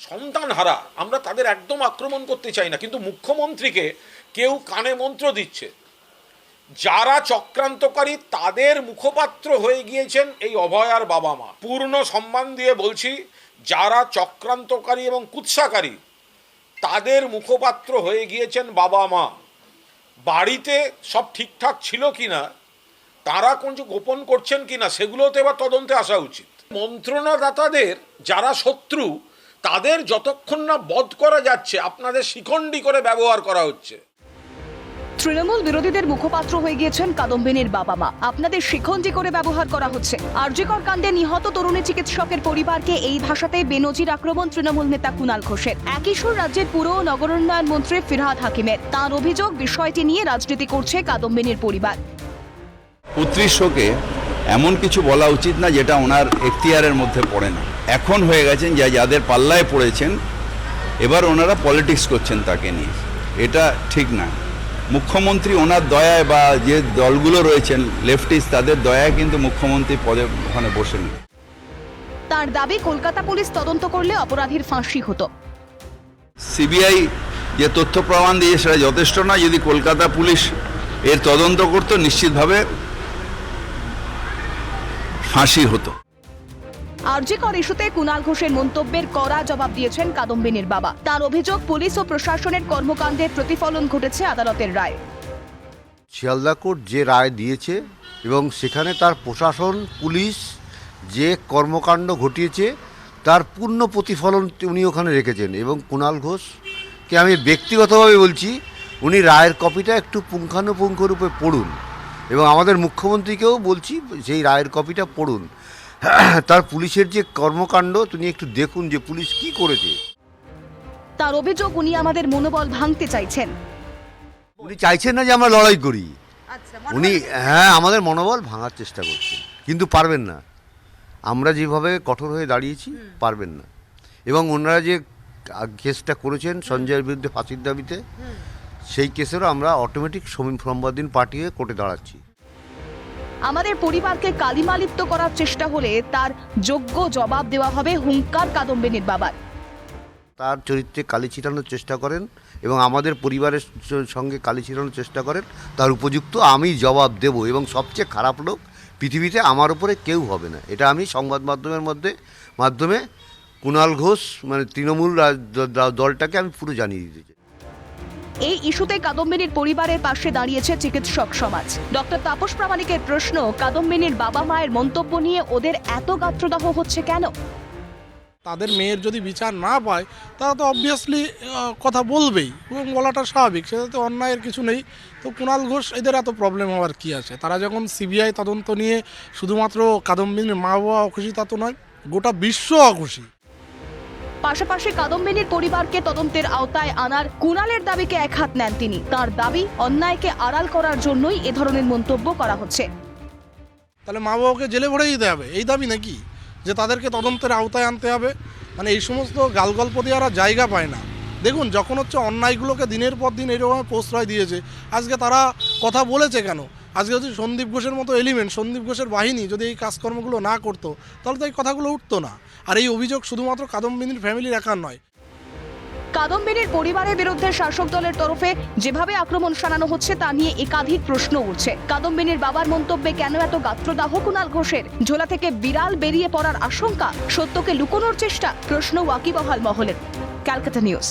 সন্তান হারা আমরা তাদের একদম আক্রমণ করতে চাই না, কিন্তু মুখ্যমন্ত্রীকে কেউ কানে মন্ত্র দিচ্ছে। যারা চক্রান্তকারী, তাদের মুখপাত্র হয়ে গিয়েছেন এই অভয়ার বাবা মা। পূর্ণ সম্মান দিয়ে বলছি, যারা চক্রান্তকারী এবং কুৎসাকারী, তাদের মুখপাত্র হয়ে গিয়েছেন বাবা মা। বাড়িতে সব ঠিকঠাক ছিল কিনা, তারা কোন গোপন করছেন কিনা, সেগুলোতে এবার তদন্তে আসা উচিত। মন্ত্রণাদাতাদের, যারা শত্রু তাদের যতক্ষণ না বধ করা যাচ্ছে আপনাদের শিখণ্ডী করে ব্যবহার করা হচ্ছে। তৃণমূল বিরোধীদের মুখপাত্র হয়ে গিয়েছেন কাদম্বিনীর বাবা মা। আপনাদের শিখণ্ডি করে ব্যবহার করা হচ্ছে। আরজিকর কাণ্ডে নিহত তরুণী চিকিৎসকের পরিবারকে এই ভাষাতে বেনজির আক্রমণ তৃণমূল নেতা কুনাল ঘোষের। একই সুর রাজ্যের পুর ও নগরোন্নয়ন মন্ত্রী ফিরহাদ হাকিমের। তার অভিযোগ বিষয়টি নিয়ে রাজনীতি করছে কাদম্বিনীর পরিবার। পুত্রীর শোকে এমন কিছু বলা উচিত না যেটা ওনার এখতিয়ারের মধ্যে পড়ে না। এখন হয়ে গেছেন যা যাদের পাল্লায় পড়েছেন এবার ওনারা পলিটিক্স করছেন তাকে নিয়ে। এটা ঠিক না। মুখ্যমন্ত্রী ওনার দয়ায় বা যে দলগুলো রয়েছেন লেফটিস্ট তাদের দয়ায় কিন্তু মুখ্যমন্ত্রী পদে ওখানে বসেন। তার দাবি কলকাতা পুলিশ তদন্ত করলে অপরাধীর ফাঁসি হতো। সিবিআই যে তথ্য প্রমাণ দিয়ে সেটা যথেষ্ট না। যদি কলকাতা পুলিশ এর তদন্ত করতো নিশ্চিতভাবে ফাঁসি হতো। আরজিকর ইস্যুতে কুনাল ঘোষের মন্তব্যের কড়া জবাব দিয়েছেন কাদম্বিনীর বাবা। তার অভিযোগ, পুলিশ ও প্রশাসনের কর্মকাণ্ডের প্রতিফলন ঘটেছে আদালতের রায়। শিয়ালদা কোর্ট যে রায় দিয়েছে এবং সেখানে তার প্রশাসন, পুলিশ যে কর্মকাণ্ড ঘটিয়েছে, তার পূর্ণ প্রতিফলন উনি ওখানে রেখেছেন এবং কুণাল ঘোষকে আমি ব্যক্তিগতভাবে বলছি, উনি রায়ের কপিটা একটু পুঙ্খানুপুঙ্খ রূপে পড়ুন এবং আমাদের মুখ্যমন্ত্রীকেও বলছি, সেই রায়ের কপিটা পড়ুন। তার পুলিশের যে কর্মকাণ্ড তিনি একটু দেখুন যে পুলিশ কি করেছে। তার অভিযোগ উনি আমাদের মনোবল ভাঙতে চাইছেন। উনি চাইছেন না যে আমরা লড়াই করি। উনি হ্যাঁ আমাদের মনোবল ভাঙার চেষ্টা করছেন কিন্তু পারবেন না। আমরা যেভাবে কঠোর হয়ে দাঁড়িয়েছি পারবেন না। এবং ওনারা যে কেসটা করেছেন সঞ্জয়ের বিরুদ্ধে ফাঁসির দাবিতে সেই কেসেরও আমরা অটোমেটিক সোমবার পাঠিয়ে কোর্টে দাঁড়াচ্ছি। আমাদের পরিবারকে কালিমালিপ্ত করার চেষ্টা হলে তার যোগ্য জবাব দেওয়া হবে হুঙ্কার কাদম্বিনীর বাবার। তার চরিত্রে কালি ছিটানোর চেষ্টা করেন এবং আমাদের পরিবারের সঙ্গে কালি ছিটানোর চেষ্টা করেন। তার উপযুক্ত আমি জবাব দেব এবং সবচেয়ে খারাপ লোক পৃথিবীতে আমার উপরে কেউ হবে না। এটা আমি সংবাদ মাধ্যমের মধ্যে, মাধ্যমে কুণাল ঘোষ মানে তৃণমূল দলটাকে আমি পুরো জানিয়ে দিতে চাই। এই ইস্যুতে কাদম্বিনীর পরিবারের পাশে দাঁড়িয়েছে চিকিৎসক সমাজ। ডক্টর তাপস প্রামাণিকের প্রশ্ন, কাদম্বিনীর বাবা মায়ের মন্তব্য নিয়ে ওদের এত গাত্রদাহ হচ্ছে কেন? তাদের মেয়ের যদি বিচার না পায়, তারা তো অবভিয়াসলি কথা বলবেই। এবং বলাটা স্বাভাবিক সেটাতে অন্যায়ের কিছু নেই। তো কুণাল ঘোষ, এদের এত প্রবলেম হওয়ার কি আছে? তারা যখন সিবিআই তদন্ত নিয়ে শুধুমাত্র কাদম্বিনীর মা বাবা অখুশি, তা তো নয়, গোটা বিশ্ব অখুশি। পাশাপাশি কাদম্বিনীর পরিবারকে তদন্তের আওতায় আনার কুণালের দাবিকে একহাত নেন তিনি। তার দাবি, অন্যায়কে আড়াল করার জন্যই এ ধরনের মন্তব্য করা হচ্ছে। তাহলে মা বাবাকে জেলে ভরে দিতে হবে, এই দাবি নাকি? যে তাদেরকে তদন্তের আওতায় আনতে হবে? মানে এই সমস্ত গালগল্প দিয়ে আর জায়গা পায় না। দেখুন, যখন হচ্ছে অন্যায়গুলোকে দিনের পর দিন এরকম প্রশ্রয় দিয়েছে, আজকে তারা কথা বলেছে কেন? আজকে যদি সন্দীপ ঘোষের মতো এলিমেন্ট সন্দীপ ঘোষের বাহিনী যদি এই কাজকর্মগুলো না করতো, তাহলে তো এই কথাগুলো উঠতো না। আর এই অভিযোগ শুধুমাত্র কাদম্বিনীর ফ্যামিলির একার নয়। কাদম্বিনীর পরিবারের বিরুদ্ধে শাসক দলের তরফে যেভাবে আক্রমণ শানানো হচ্ছে, তা নিয়ে একাধিক প্রশ্ন উঠছে। কাদম্বিনীর বাবার মন্তব্যে কেন এত গাত্রদাহ কুণাল ঘোষের? ঝোলা থেকে বিড়াল বেরিয়ে পড়ার আশঙ্কা, সত্যকে লুকোনোর চেষ্টা, প্রশ্ন ওয়াকিবহাল মহলের। Calcutta news.